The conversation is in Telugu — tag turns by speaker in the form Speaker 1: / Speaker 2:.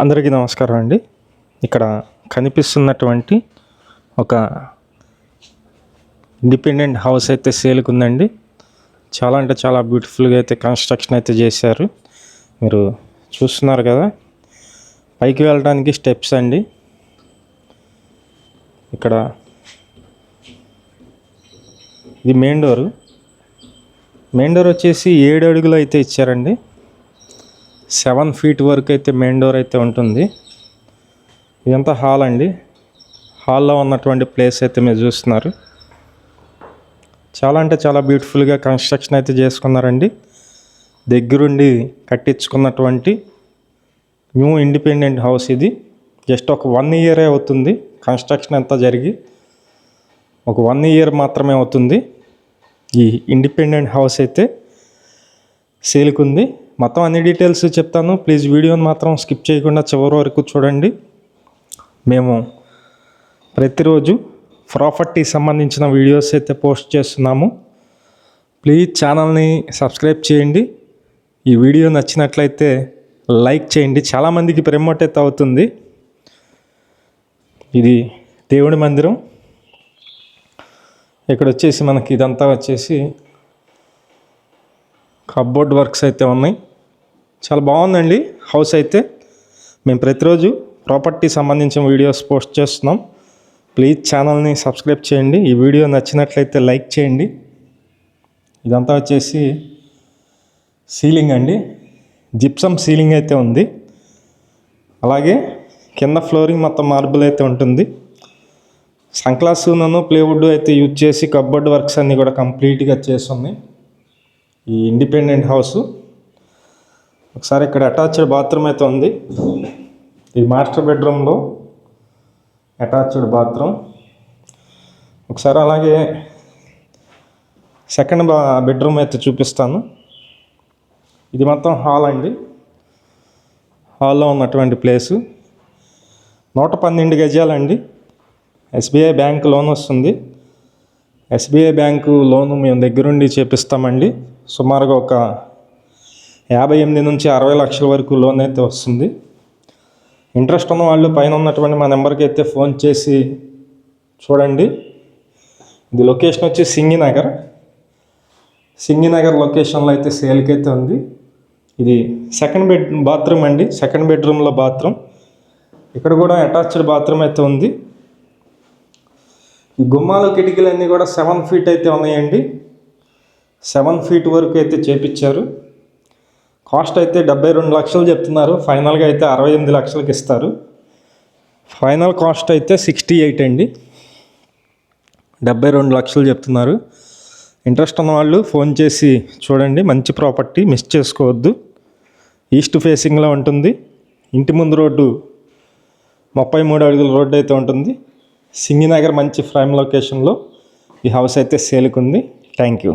Speaker 1: అందరికీ నమస్కారం అండి. ఇక్కడ కనిపిస్తున్నటువంటి ఒక ఇండిపెండెంట్ హౌస్ అయితే సేల్కి ఉందండి. చాలా అంటే చాలా బ్యూటిఫుల్గా అయితే కన్స్ట్రక్షన్ అయితే చేశారు. మీరు చూస్తున్నారు కదా పైకి వెళ్ళడానికి స్టెప్స్ అండి. ఇక్కడ ఇది మెయిన్ డోరు. మెయిన్ డోర్ వచ్చేసి ఏడు అడుగులు అయితే ఇచ్చారండి. సెవెన్ ఫీట్ వరకు అయితే మెయిన్ డోర్ అయితే ఉంటుంది. ఇదంతా హాల్ అండి. హాల్లో ఉన్నటువంటి ప్లేస్ అయితే మీరు చూస్తున్నారు. చాలా అంటే చాలా బ్యూటిఫుల్గా కన్స్ట్రక్షన్ అయితే చేసుకున్నారండి. దగ్గరుండి కట్టించుకున్నటువంటి న్యూ ఇండిపెండెంట్ హౌస్ ఇది. జస్ట్ ఒక వన్ ఇయరే అవుతుంది కన్స్ట్రక్షన్ అంతా జరిగి. ఒక వన్ ఇయర్ మాత్రమే అవుతుంది. ఈ ఇండిపెండెంట్ హౌస్ అయితే సేల్కి ఉంది మొత్తం అన్ని డీటెయిల్స్ చెప్తాను. ప్లీజ్ వీడియోని మాత్రం స్కిప్ చేయకుండా చివరి వరకు చూడండి. మేము ప్రతిరోజు ప్రాపర్టీ సంబంధించిన వీడియోస్ అయితే పోస్ట్ చేస్తున్నాము. ప్లీజ్ ఛానల్ని సబ్స్క్రైబ్ చేయండి. ఈ వీడియో నచ్చినట్లయితే లైక్ చేయండి. చాలామందికి ప్రమోట్ అయితే అవుతుంది. ఇది దేవుడి మందిరం. ఇక్కడ వచ్చేసి మనకి ఇదంతా వచ్చేసి కబ్బోర్డ్ వర్క్స్ అయితే ఉన్నాయి. చాలా బాగుందండి. హౌస్ అయితే మేము ప్రతిరోజు ప్రాపర్టీ సంబంధించిన వీడియోస్ పోస్ట్ చేస్తున్నాం. ప్లీజ్ ఛానల్ని సబ్స్క్రైబ్ చేయండి. ఈ వీడియో నచ్చినట్లయితే లైక్ చేయండి. ఇదంతా వచ్చేసి సీలింగ్ అండి. జిప్సమ్ సీలింగ్ అయితే ఉంది. అలాగే కింద ఫ్లోరింగ్ మొత్తం మార్బుల్ అయితే ఉంటుంది. సన్క్లాస్ నన్ను ప్లేవుడ్ అయితే యూజ్ చేసి కబ్బోర్డ్ వర్క్స్ అన్నీ కూడా కంప్లీట్గా చేస్తుంది ఈ ఇండిపెండెంట్ హౌస్. ఒకసారి ఇక్కడ అటాచ్డ్ బాత్రూమ్ అయితే ఉంది. ఈ మాస్టర్ బెడ్రూమ్లో అటాచ్డ్ బాత్రూమ్. ఒకసారి అలాగే సెకండ్ బా బెడ్రూమ్ అయితే చూపిస్తాను. ఇది మొత్తం హాల్ అండి. హాల్లో ఉన్నటువంటి ప్లేసు. నూట పన్నెండు గజాలండి. ఎస్బీఐ బ్యాంకు లోన్ వస్తుంది. ఎస్బీఐ బ్యాంకు లోను మేము దగ్గరుండి చేపిస్తామండి. సుమారుగా ఒక యాభై ఎనిమిది నుంచి అరవై లక్షల వరకు లోన్ అయితే వస్తుంది. ఇంట్రెస్ట్ ఉన్న వాళ్ళు పైన ఉన్నటువంటి మా నెంబర్కి అయితే ఫోన్ చేసి చూడండి. ఇది లొకేషన్ వచ్చి సింగినగర్. సింగినగర్ లొకేషన్లో అయితే సేల్కి అయితే ఉంది. ఇది సెకండ్ బెడ్ బాత్రూమ్ అండి. సెకండ్ బెడ్రూమ్లో బాత్రూమ్. ఇక్కడ కూడా అటాచ్డ్ బాత్రూమ్ అయితే ఉంది. ఈ గుమ్మాలు కిటికీలన్నీ కూడా సెవెన్ ఫీట్ అయితే ఉన్నాయండి. సెవెన్ ఫీట్ వరకు అయితే చేపించారు. కాస్ట్ అయితే డెబ్బై రెండు లక్షలు చెప్తున్నారు. ఫైనల్గా అయితే అరవై ఎనిమిది లక్షలకి ఇస్తారు. ఫైనల్ కాస్ట్ అయితే సిక్స్టీ ఎయిట్ అండి. డెబ్బై రెండు లక్షలు చెప్తున్నారు. ఇంట్రెస్ట్ ఉన్న వాళ్ళు ఫోన్ చేసి చూడండి. మంచి ప్రాపర్టీ మిస్ చేసుకోవద్దు. ఈస్ట్ ఫేసింగ్లో ఉంటుంది. ఇంటి ముందు రోడ్డు ముప్పై మూడు అడుగుల రోడ్డు అయితే ఉంటుంది. సింగినగర్ మంచి ప్రైమ్ లొకేషన్లో ఈ హౌస్ అయితే సేల్కి ఉంది. Thank you.